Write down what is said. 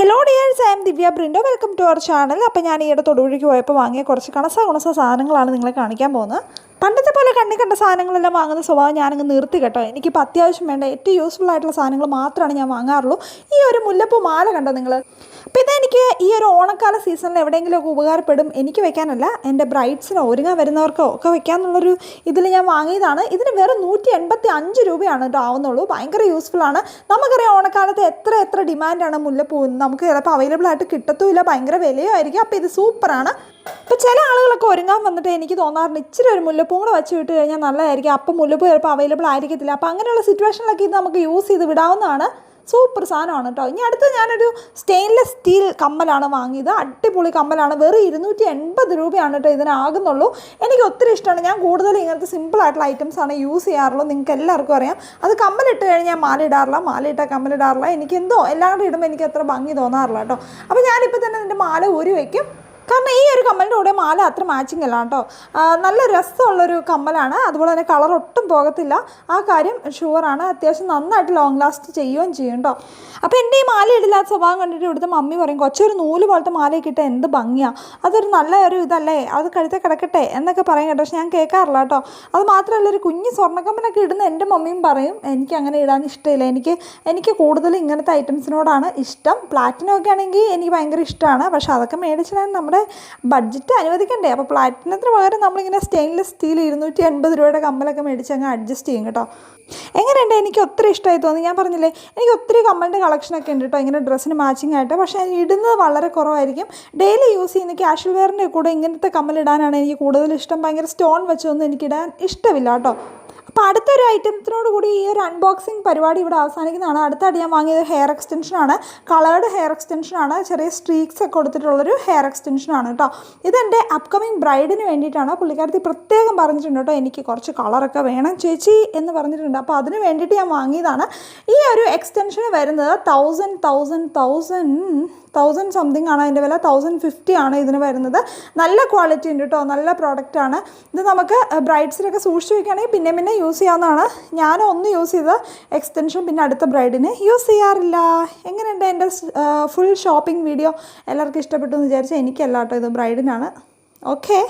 Hello dears I'm Divya Brindo welcome to our channel അപ്പോൾ ഞാൻ ഈയിടെ തൊടുപുഴയ്ക്ക് പോയപ്പോൾ വാങ്ങിയ കുറച്ച് കണസ കുണസ സാധനങ്ങളാണ് നിങ്ങളെ കാണിക്കാൻ പോകുന്നത്. പണ്ടത്തെ പോലെ കണ്ണി കണ്ട സാധനങ്ങളെല്ലാം വാങ്ങുന്ന സ്വഭാവം ഞാനങ്ങ് നിർത്തി കേട്ടോ. എനിക്കിപ്പോൾ അത്യാവശ്യം വേണ്ട ഏറ്റവും യൂസ്ഫുൾ ആയിട്ടുള്ള സാധനങ്ങൾ മാത്രമാണ് ഞാൻ വാങ്ങാറുള്ളൂ. ഈ ഒരു മുല്ലപ്പൂ മാല കണ്ടോ നിങ്ങൾ അപ്പോൾ ഇതെനിക്ക് ഈ ഒരു ഓണക്കാല സീസണിൽ എവിടെയെങ്കിലുമൊക്കെ ഉപകാരപ്പെടും. എനിക്ക് വെക്കാനല്ല എന്റെ ബ്രൈഡ്സിനോ ഒരുങ്ങാൻ വരുന്നവർക്കോ ഒക്കെ വെക്കാമെന്നുള്ളൊരു ഇതിൽ ഞാൻ വാങ്ങിയതാണ്. ഇതിന് വെറും നൂറ്റി എൺപത്തി അഞ്ച് രൂപയാണ് കേട്ടോ ആവുന്നുള്ളൂ. ഭയങ്കര യൂസ്ഫുൾ ആണ്. നമുക്കറിയാം ഓണക്കാലത്ത് എത്ര എത്ര ഡിമാൻഡാണ് മുല്ലപ്പൂ. നമുക്ക് ചിലപ്പോൾ അവൈലബിൾ ആയിട്ട് കിട്ടത്തുമില്ല. ഭയങ്കര വിലയും ആയിരിക്കും അപ്പോൾ ഇത് സൂപ്പറാണ് ഇപ്പോൾ ചില ആളുകളൊക്കെ ഒരുങ്ങാൻ വന്നിട്ട് എനിക്ക് തോന്നാറുണ്ട് ഇച്ചിരി ഒരു മുല്ലപ്പൂ കൂടെ വെച്ച് വിട്ട് കഴിഞ്ഞാൽ നല്ലതായിരിക്കും. അപ്പം മുല്ലപ്പൂ ചിലപ്പോൾ അവൈലബിൾ ആയിരിക്കത്തില്ല. അപ്പോൾ അങ്ങനെയുള്ള സിറ്റുവേഷനിലൊക്കെ ഇത് നമുക്ക് യൂസ് ചെയ്ത് വിടാവുന്നതാണ്. സൂപ്പർ സാധനമാണ് കേട്ടോ. ഇനി അടുത്ത് ഞാനൊരു സ്റ്റെയിൻലെസ് സ്റ്റീൽ കമ്മലാണ് വാങ്ങിയത്. അടിപൊളി കമ്മലാണ്. വെറും ഇരുന്നൂറ്റി എൺപത് രൂപയാണ് കേട്ടോ ഇതിനാകുന്നുള്ളൂ. എനിക്ക് ഒത്തിരി ഇഷ്ടമാണ്. ഞാൻ കൂടുതൽ ഇങ്ങനത്തെ സിമ്പിൾ ആയിട്ടുള്ള ഐറ്റംസ് ആണ് യൂസ് ചെയ്യാറുള്ളൂ നിങ്ങൾക്ക് എല്ലാവർക്കും അറിയാം. അത് കമ്മലിട്ട് കഴിഞ്ഞാൽ മാല ഇടാറില്ല മാല ഇട്ടാൽ കമ്മലിടാറില്ല. എനിക്ക് എന്തോ എല്ലാം ഇടുമ്പോൾ എനിക്ക് അത്ര ഭംഗി തോന്നാറില്ല കേട്ടോ. അപ്പോൾ ഞാനിപ്പോൾ തന്നെ എന്റെ മാല ഊരി വയ്ക്കും കാരണം ഈ ഒരു കമ്മലിന്റെ കൂടെ മാല അത്ര മാച്ചിങ് അല്ല കേട്ടോ. നല്ല രസമുള്ളൊരു കമ്മലാണ്. അതുപോലെ തന്നെ കളർ ഒട്ടും പോകത്തില്ല. ആ കാര്യം ഷുവറാണ് അത്യാവശ്യം നന്നായിട്ട് ലോങ് ലാസ്റ്റ് ചെയ്യുകയും ചെയ്യും കേട്ടോ. അപ്പോൾ എന്റെ ഈ മാല ഇടില്ലാത്ത സ്വഭാവം കണ്ടിട്ട് ഇവിടുത്തെ മമ്മി പറയും കൊച്ചൊരു നൂൽ പോലത്തെ മാലയൊക്കെ ഇട്ട് എന്ത് ഭംഗിയാണ് അതൊരു നല്ല ഒരു ഇതല്ലേ? അത് കഴുത്തെ കിടക്കട്ടെ? എന്നൊക്കെ പറയും കേട്ടോ. പക്ഷെ ഞാൻ കേൾക്കാറില്ല കേട്ടോ. അത് മാത്രമല്ല ഒരു കുഞ്ഞ് സ്വർണക്കമ്മനൊക്കെ ഇടുന്ന എന്റെ മമ്മിയും പറയും എനിക്ക് അങ്ങനെ ഇടാൻ ഇഷ്ടമില്ല. എനിക്ക് എനിക്ക് കൂടുതൽ ഇങ്ങനത്തെ ഐറ്റംസിനോടാണ് ഇഷ്ടം. പ്ലാറ്റിനൊക്കെ ആണെങ്കിൽ എനിക്ക് ഭയങ്കര ഇഷ്ടമാണ്. പക്ഷെ അതൊക്കെ മേടിച്ചിടാൻ നമ്മുടെ ബഡ്ജറ്റ് അനുവദിക്കണ്ടേ? അപ്പോൾ പ്ലാറ്റിനത്തിന് പകരം നമ്മളിങ്ങനെ സ്റ്റെയിൻലെസ് സ്റ്റീൽ ഇരുന്നൂറ്റി എൺപത് രൂപയുടെ കമ്മലൊക്കെ മേടിച്ച് അങ്ങ് അഡ്ജസ്റ്റ് ചെയ്യും കേട്ടോ. എങ്ങനെയുണ്ട്? എനിക്ക് ഒത്തിരി ഇഷ്ടമായി തോന്നി. ഞാൻ പറഞ്ഞില്ലേ എനിക്ക് ഒത്തിരി കമ്മലിന്റെ കളക്ഷനൊക്കെ ഉണ്ട് കേട്ടോ. ഇങ്ങനെ ഡ്രസ്സിന് മാച്ചിങ് ആയിട്ട്. പക്ഷേ ഞാൻ ഇടുന്നത് വളരെ കുറവായിരിക്കും. ഡെയിലി യൂസ് ചെയ്യുന്ന ക്യാഷ്വൽ വെയറിന്റെ കൂടെ ഇങ്ങനത്തെ കമ്മലിടാനാണ് എനിക്ക് കൂടുതൽ ഇഷ്ടം. ഭയങ്കര സ്റ്റോൺ വെച്ചൊന്നും എനിക്കിടാൻ ഇഷ്ടമില്ല കേട്ടോ. അപ്പോൾ അടുത്തൊരു ഐറ്റത്തിനോട് കൂടി ഈ ഒരു അൺബോക്സിങ് പരിപാടി ഇവിടെ അവസാനിക്കുന്നതാണ്. അടുത്തായിട്ട് ഞാൻ വാങ്ങിയത് ഹെയർ എക്സ്റ്റൻഷനാണ് കളേർഡ് ഹെയർ എക്സ്റ്റൻഷനാണ് ചെറിയ സ്ട്രീക്സ് ഒക്കെ കൊടുത്തിട്ടുള്ളൊരു ഹെയർ എക്സ്റ്റൻഷനാണ് കേട്ടോ ഇതെന്റെ അപ്കമിങ് ബ്രൈഡിന് വേണ്ടിയിട്ടാണ്. പുള്ളിക്കാരത്തി പ്രത്യേകം പറഞ്ഞിട്ടുണ്ട് കേട്ടോ എനിക്ക് കുറച്ച് കളറൊക്കെ വേണം ചേച്ചി എന്ന് പറഞ്ഞിട്ടുണ്ട്. അപ്പോൾ അതിന് വേണ്ടിയിട്ട് ഞാൻ വാങ്ങിയതാണ്. ഈ ഒരു എക്സ്റ്റൻഷന് വരുന്നത് thousand thousand thousand thousand something ആണ്. അതിന്റെ വില തൗസൻഡ് ഫിഫ്റ്റി ആണ് ഇതിന് വരുന്നത്. നല്ല ക്വാളിറ്റി ഉണ്ട് കേട്ടോ നല്ല പ്രോഡക്റ്റാണ് ഇത് നമുക്ക് ബ്രൈഡ്സിലൊക്കെ സൂക്ഷിച്ച് വയ്ക്കുകയാണെങ്കിൽ പിന്നെ പിന്നെ യൂസ് ചെയ്യാവുന്നതാണ്. ഞാൻ ഒന്ന് യൂസ് ചെയ്ത എക്സ്റ്റൻഷൻ പിന്നെ അടുത്ത ബ്രൈഡിന് യൂസ് ചെയ്യാറില്ല. എങ്ങനെയുണ്ട് എന്റെ ഫുൾ ഷോപ്പിംഗ് വീഡിയോ എല്ലാവർക്കും ഇഷ്ടപ്പെട്ടു എന്ന് വിചാരിച്ചാൽ എനിക്കല്ല കേട്ടോ ഇത് ബ്രൈഡിനാണ് ഓക്കെ